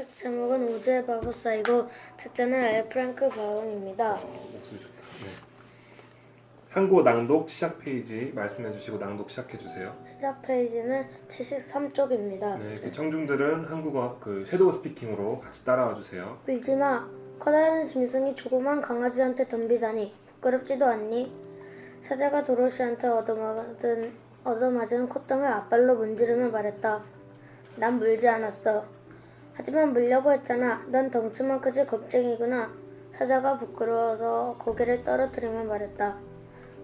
책 제목은 우주의 마법사이고 작자는 엘 프랭크 바움입니다. 목소리 좋다. 네. 낭독 시작 페이지 말씀해 주시고 낭독 시작해 주세요. 시작 페이지는 73쪽입니다. 네, 그 청중들은 한국어 그 섀도우 스피킹으로 같이 따라와 주세요. 울지마. 커다란 짐승이 조그만 강아지한테 덤비다니 부끄럽지도 않니? 사자가 도로시한테 얻어맞은, 얻어맞은 콧등을 앞발로 문지르며 말했다. 난 물지 않았어. 하지만 물려고 했잖아. 넌 덩치만 크지 겁쟁이구나. 사자가 부끄러워서 고개를 떨어뜨리며 말했다.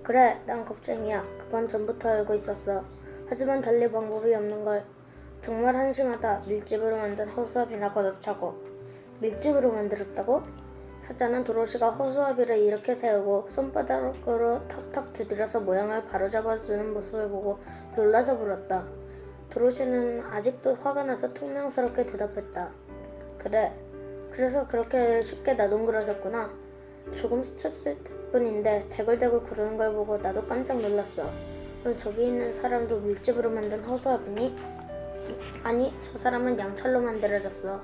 그래, 난 겁쟁이야. 그건 전부터 알고 있었어. 하지만 달리 방법이 없는 걸. 정말 한심하다. 밀집으로 만든 허수아비나 걷어차고. 밀집으로 만들었다고? 사자는 도로시가 허수아비를 이렇게 세우고 손바닥으로 탁탁 두드려서 모양을 바로잡아주는 모습을 보고 놀라서 물었다. 도로시는 아직도 화가 나서 퉁명스럽게 대답했다. 그래. 그래서 그렇게 쉽게 나동그러졌구나. 조금 스쳤을 뿐인데 대굴대굴 구르는 걸 보고 나도 깜짝 놀랐어. 그럼 저기 있는 사람도 밀집으로 만든 허수아비니? 아니, 저 사람은 양철로 만들어졌어.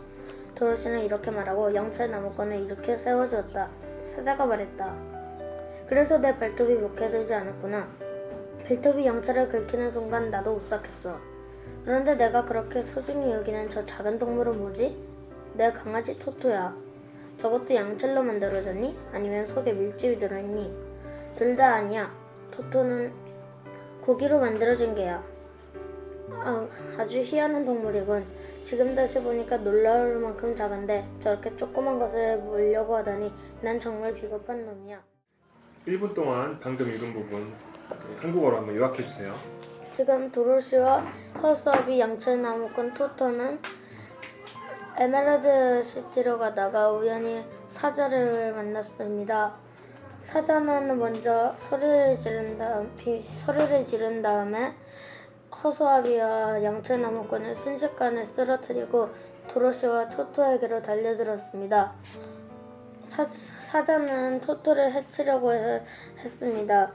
도로시는 이렇게 말하고 영철 나무꾼을 이렇게 세워주었다. 사자가 말했다. 그래서 내 발톱이 목해되지 않았구나. 발톱이 영철을 긁히는 순간 나도 오싹했어. 그런데 내가 그렇게 소중히 여기는 저 작은 동물은 뭐지? 내 강아지 토토야. 저것도 양철로 만들어졌니? 아니면 속에 밀집이 들어있니? 둘 다 아니야. 토토는 고기로 만들어진 개야. 아, 아주 희한한 동물이군. 지금 다시 보니까 놀라울 만큼 작은데 저렇게 조그만 것을 물려고 하다니 난 정말 비겁한 놈이야. 1분 동안 방금 읽은 부분 그 한국어로 한번 요약해 주세요. 지금 도로시와 허수아비 양철나무꾼 토토는 에메랄드 시티로 가다가 우연히 사자를 만났습니다. 사자는 먼저 소리를 지른 다음 비, 소리를 지른 다음에 허수아비와 양철나무꾼을 순식간에 쓰러뜨리고 도로시와 토토에게로 달려들었습니다. 사, 사자는 토토를 해치려고 해- 했습니다.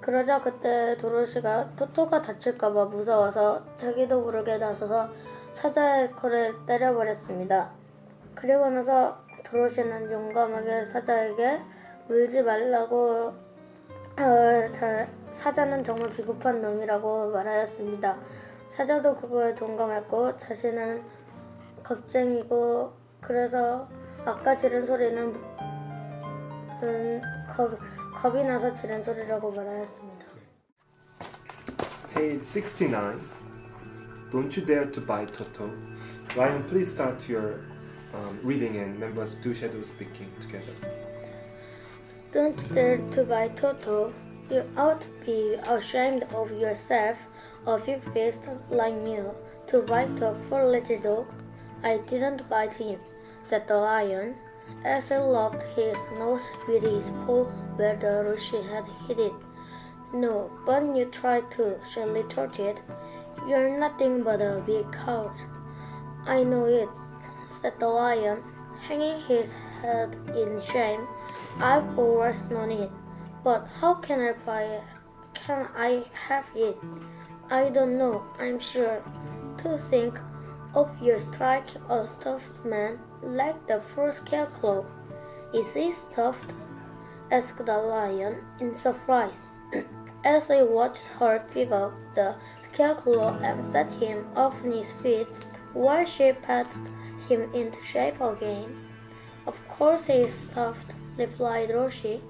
그러자 그때 도로시가 토토가 다칠까봐 무서워서 자기도 모르게 나서서 사자의 코를 때려버렸습니다. 그리고 나서 도로시는 용감하게 사자에게 물지 말라고 어, 자- 사자는 정말 비겁한 놈이라고 말하였습니다. 사자도 그거에 동감했고 자신은 겁쟁이고 그래서 아까 지른 소리는 음, 겁, 겁이 나서 지른 소리라고 말하였습니다. Page 69. Don't you dare to bite Toto. Ryan, please start your um, reading and members do shadow speaking together. Don't dare to bite Toto. You ought to be ashamed of yourself, a big fist like you, to bite a poor little dog. I didn't bite him, said the lion, as he rubbed his nose with his paw where the Roshi had hit it. No, but you tried to, she retorted. You're nothing but a big coward. I know it, said the lion, hanging his head in shame. I've always known it, but how can I buy it? Can I have it? I don't know, I'm sure. To think of your strike a stuffed man like the first scarecrow. Is he stuffed? Asked the lion in surprise. As he watched her up the scarecrow and set him off his feet while she patted him into shape again. Of course he stuffed, replied Roshi,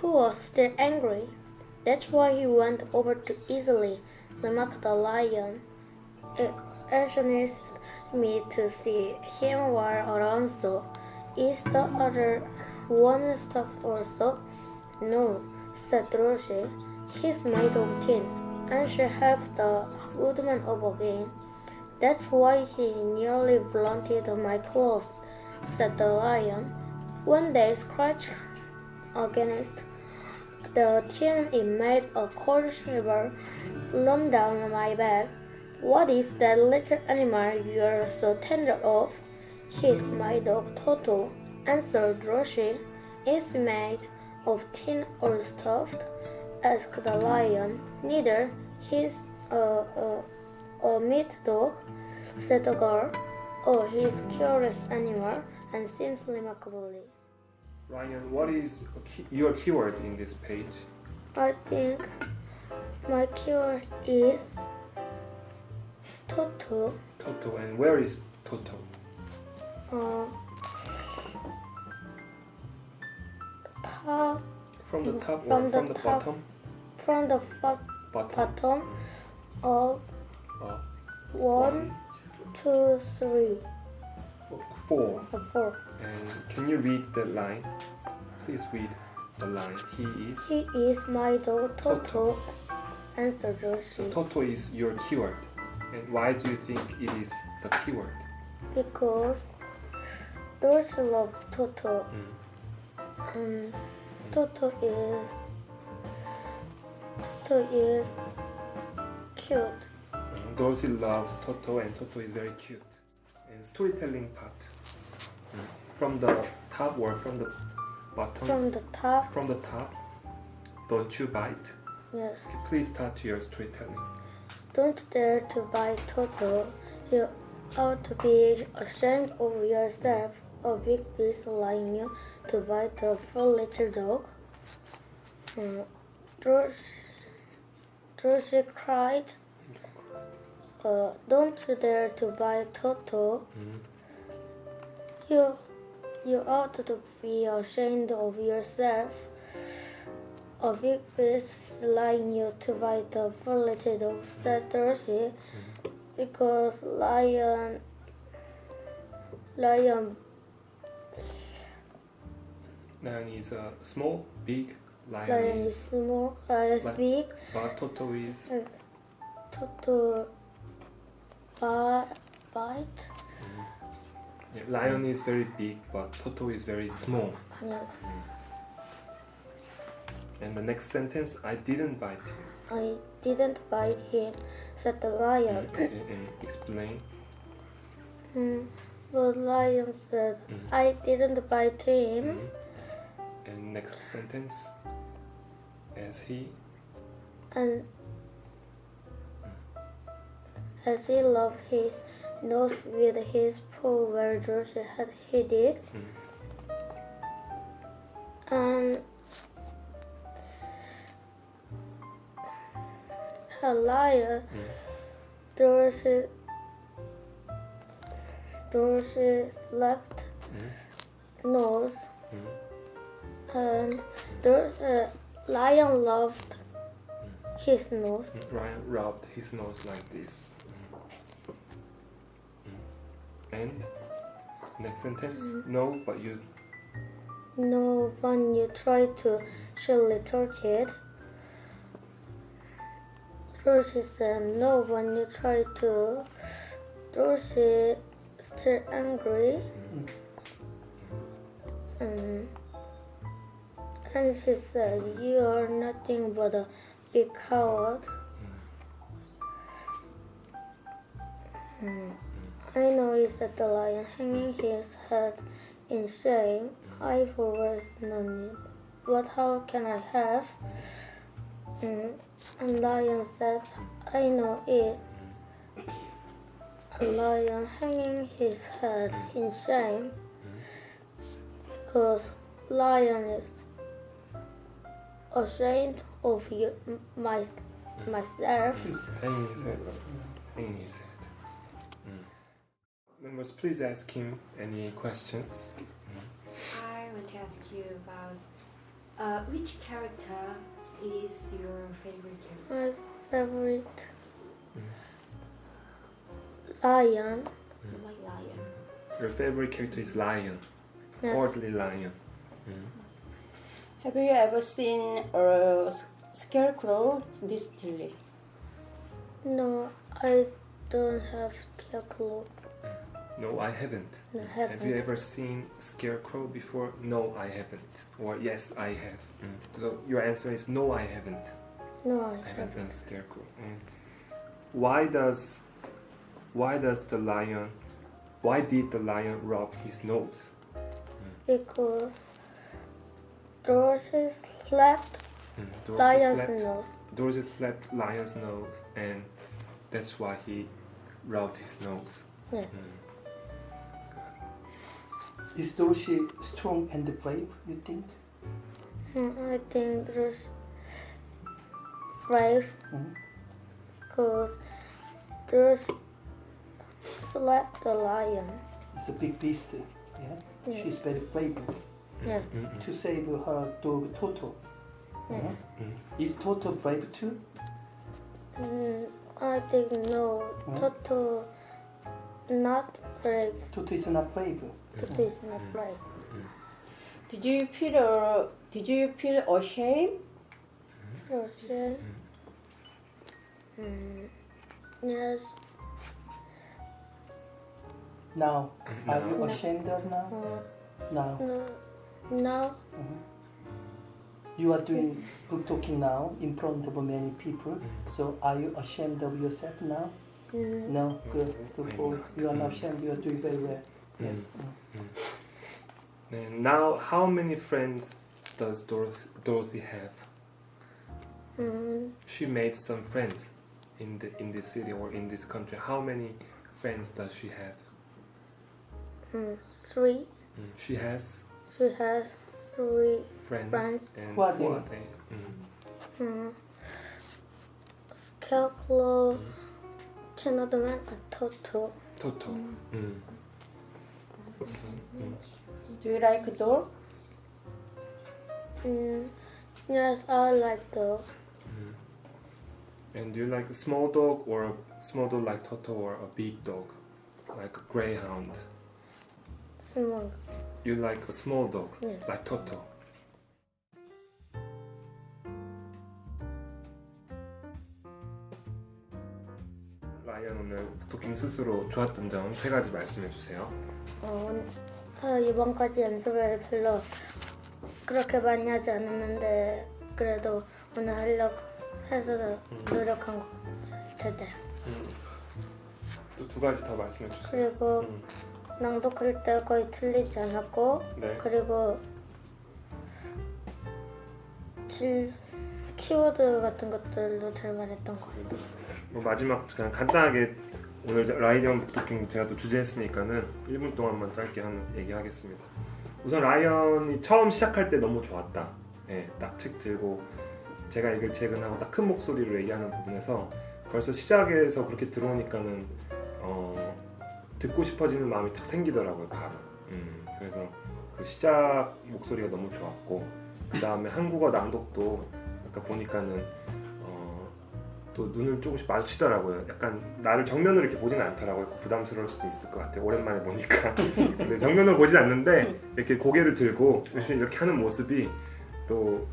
who was still angry. That's why he went over too easily, remarked the lion. It astonished me to see him while Alonso. Is the other one stuffed also? No, said Roshi. He's made of tin, and should have the woodman up again. That's why he nearly blunted my clothes, said the lion. When they scratched against the tin, it made a cold shiver run down my back. What is that little animal you're so tender of? He's my dog Toto, answered Roshi. It's made of tin or stuffed? asked the lion. Neither. He's a, a, a meat dog, said the girl. Oh, he's is curious animal and seems remarkably. Ryan, what is key, your keyword in this page? I think my keyword is Toto. Toto, and where is Toto? Uh, top From the top From or the from the top. bottom? from the Bottom. bottom of Uh, one, two, three, four, four. uh, four. And can you read the line? Please read the line. He is. He is my dog Toto. Answered Josie. Toto is your keyword. And why do you think it is the keyword? Because Dorsey loves Toto. Mm. And Toto is Toto is cute. Dorothy loves Toto, and Toto is very cute. And storytelling part. From the top or from the bottom? From the top, From the top. Don't you bite? yes. Please start your storytelling. Don't dare to bite Toto. You ought to be ashamed of yourself. A big beast allowing you to bite a poor little dog. Uh, Dorothy, cried. Uh, don't you dare to bite Toto. Mm. You, you ought to be ashamed of yourself. A big beast lying you to bite a poor little dog, said Dorothy, because lion, lion, Lion is a small, big. Lion, lion is, is small, uh, is big, but Toto is. uh, Toto bite, bite, Yeah, lion is very big, but Toto is very small. yes. And the next sentence, I didn't bite him. I didn't bite him, said the lion. And, and explain. Hmm. The lion said, Mm. I didn't bite him. Mm. Next sentence, as he. and as he loved his nose with his paw where George had hid it, Mm. and a lion, Mm. Dorsey left Mm. nose. And the uh, lion loved his nose. Mm. Ryan rubbed his nose like this. Mm. Mm. And next sentence, no, but you. No, when you try to show little kid. Rosie said, no, when you try to. Rosie still angry. Um, and she said, you are nothing but a big coward. Mm. I know, said the lion, hanging his head in shame. I've always known it. But how can I have? Mm. And lion said, I know it. A lion hanging his head in shame because lion is ashamed of you, my, myself. Hanging his head. Hanging his. Mm. Members, please ask him any questions. I want to ask you about uh, which character is your favorite character? My favorite lion. You like lion. Your favorite character is Lion. Yes. Orderly Lion. Have you ever seen a scarecrow distantly? No, I don't have scarecrow. No, I haven't. No, Have you haven't. ever seen Scarecrow before? No, I haven't. Or yes, I have. So your answer is no, I haven't. No, I I haven't haven't. done Scarecrow. Mm. Why does why does the lion why did the lion rub his nose? Because Dorothy slapped Mm. Dorothy lion's slapped, nose. Dorothy slapped lion's nose and that's why he rubbed his nose. Yes. Mm. Is Dorothy strong and brave? You think? Mm, I think there's brave Mhm. because there's slept the lion. It's a big beast. Yes. Yes. She's very brave Yes. Mm, to save her dog Toto. Yes. mm. Is Toto brave too? Mm, I think no. Mm. Toto not brave. Toto is not brave. Toto is not brave. Did you feel uh, did you feel ashamed? Russian. Mm, yes. Now, are you ashamed of now? Uh, Now, no. No. you are doing book talking now in front of many people. So, are you ashamed of yourself now? Mm, No, good, good boy. You are not ashamed. You are doing very well. Yes. And now, how many friends does Dorothy, Dorothy have? mm, She made some friends in the in this city or in this country. How many friends does she have? mm, three. Mm, She has She has three. friends, Friends. and Who are they? Mm. Mm, Scarecrow, Mm. Chinadoman, and Toto. Toto. Mm. So, mm. Do you like dog? Mm, yes, I like dog. Mm. And do you like a small dog or a small dog like Toto or a big dog like a greyhound? Small. You like a small dog Yes. like Toto. 라이언 오늘 토킹 스스로 좋았던 점 세 가지 말씀해 주세요. 어, 아, 이번까지 연습을 별로 그렇게 많이 하지 않았는데 그래도 오늘 하려고 해서 노력한 것 같아요. 또두 가지 더 말씀해 주세요. 그리고 음. 낭독할 때 거의 틀리지 않았고 네. 그리고 질 키워드 같은 것들도 잘 말했던 것 같아요. 뭐 마지막 그냥 간단하게 오늘 라이언 북토킹 제가 또 주제했으니까는 1분 동안만 짧게 하는 얘기하겠습니다. 우선 라이언이 처음 시작할 때 너무 좋았다. 예, 딱 책 들고 제가 읽을 책은 하고 딱 큰 목소리로 얘기하는 부분에서 벌써 시작에서 그렇게 들어오니까는 어, 듣고 싶어지는 마음이 딱 생기더라고요 바로. 음, 그래서 그 시작 목소리가 너무 좋았고 그 다음에 한국어 낭독도 아까 보니까는 어, 또 눈을 조금씩 마주치더라고요. 약간 나를 정면으로 이렇게 보지는 않더라고요. 부담스러울 수도 있을 것 같아요. 오랜만에 보니까. 근데 정면으로 보진 않는데 이렇게 고개를 들고 열심히 이렇게 하는 모습이 또,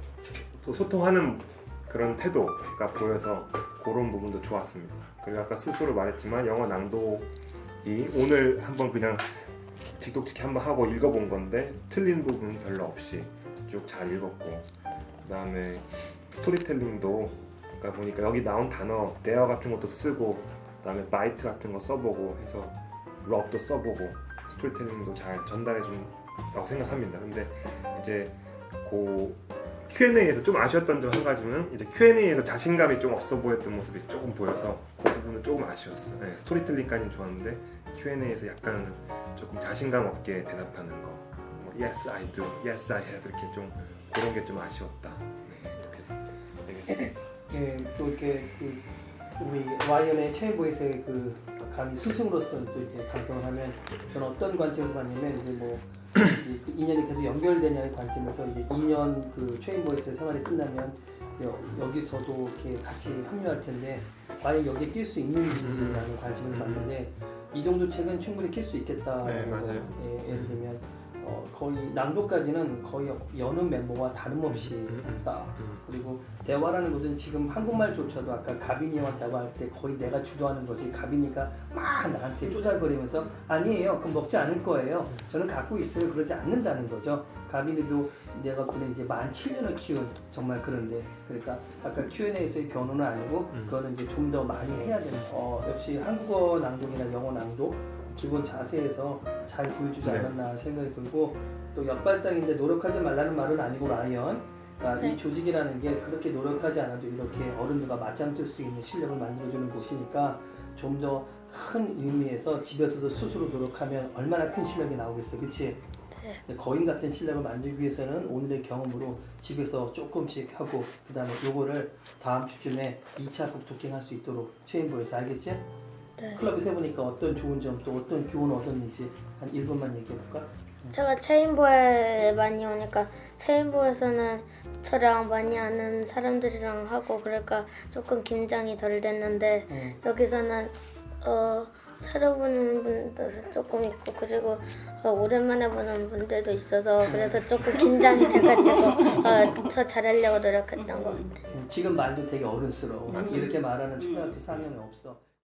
또 소통하는 그런 태도가 보여서 그런 부분도 좋았습니다. 그리고 아까 스스로 말했지만 영어 낭독 이 오늘 한번 그냥 직독직히 한번 하고 읽어본 건데 틀린 부분 별로 없이 쭉 잘 읽었고 그 다음에 스토리텔링도 아까 보니까 여기 나온 단어 대어 같은 것도 쓰고 그다음에 바이트 같은 거 써보고 해서 럽도 써보고 스토리텔링도 잘 전달해 준다고 생각합니다. 근데 이제 그 Q&A에서 좀 아쉬웠던 점 한 가지는 이제 Q&A에서 자신감이 좀 없어 보였던 모습이 조금 보여서 그 부분은 조금 아쉬웠어요. 네, 스토리텔링까지는 좋았는데 Q&A에서 약간 조금 자신감 없게 대답하는 거. 뭐, yes I do, yes I have 이렇게 좀 그런 게 좀 아쉬웠다. 네, 이렇게 되겠습니다. 예, 또 이렇게 그 우리 라이언의 최고에서의 그 감히 스승으로서 또 이제 방송을 하면 저는 어떤 관점에서 봤냐면 이제 뭐이 그 인연이 계속 연결되냐의 관점에서 이제 2년 그 최인보에서 생활이 끝나면 여, 여기서도 이렇게 같이 합류할 텐데 과연 여기에 낄 수 있는지라는 관점을 봤는데 이 정도 책은 충분히 낄 수 있겠다. 네, 맞아요. 예, 예를 들면 어, 거의 낭독까지는 거의 여느 멤버와 다름없이 했다. 음, 그리고 대화라는 것은 지금 한국말조차도 아까 가빈이와 대화할 때 거의 내가 주도하는 것이 가빈이가 막 나한테 쪼잘거리면서 아니에요. 그럼 먹지 않을 거예요. 저는 갖고 있어요. 그러지 않는다는 거죠 가빈이도 내가 보내 이제 만 7년을 키운 정말 그런데 그러니까 아까 Q&A에서의 변호는 아니고 음. 그거는 이제 좀 더 많이 해야 되는 어, 역시 한국어 낭독이나 영어 낭독 기본 자세에서 잘 보여주지 네. 않았나 생각이 들고 또 역발상인데 노력하지 말라는 말은 아니고 라이언 그러니까 이 네. 조직이라는 게 그렇게 노력하지 않아도 이렇게 어른들과 맞짱 뜰 수 있는 실력을 만들어주는 곳이니까 좀 더 큰 의미에서 집에서도 스스로 노력하면 얼마나 큰 실력이 나오겠어 그치? 근데 거인 같은 실력을 만들기 위해서는 오늘의 경험으로 집에서 조금씩 하고 그 다음에 요거를 다음 주쯤에 2차 북토킹 할 수 있도록 최인보에서 알겠지? 네. 클럽에서 해보니까 어떤 좋은 점 또 어떤 교훈을 얻었는지 한 1분만 얘기해 볼까? 제가 체인보에 많이 오니까 체인보에서는 저랑 많이 아는 사람들이랑 하고 그러니까 조금 긴장이 덜 됐는데 응. 여기서는 어 새로 보는 분도 조금 있고 그리고 어, 오랜만에 보는 분들도 있어서 그래서 조금 긴장이 돼가지고 어, 더 잘하려고 노력했던 것 같아요. 음, 지금 말도 되게 어른스러워. 이렇게 말하는 초등학교 4학년은 없어.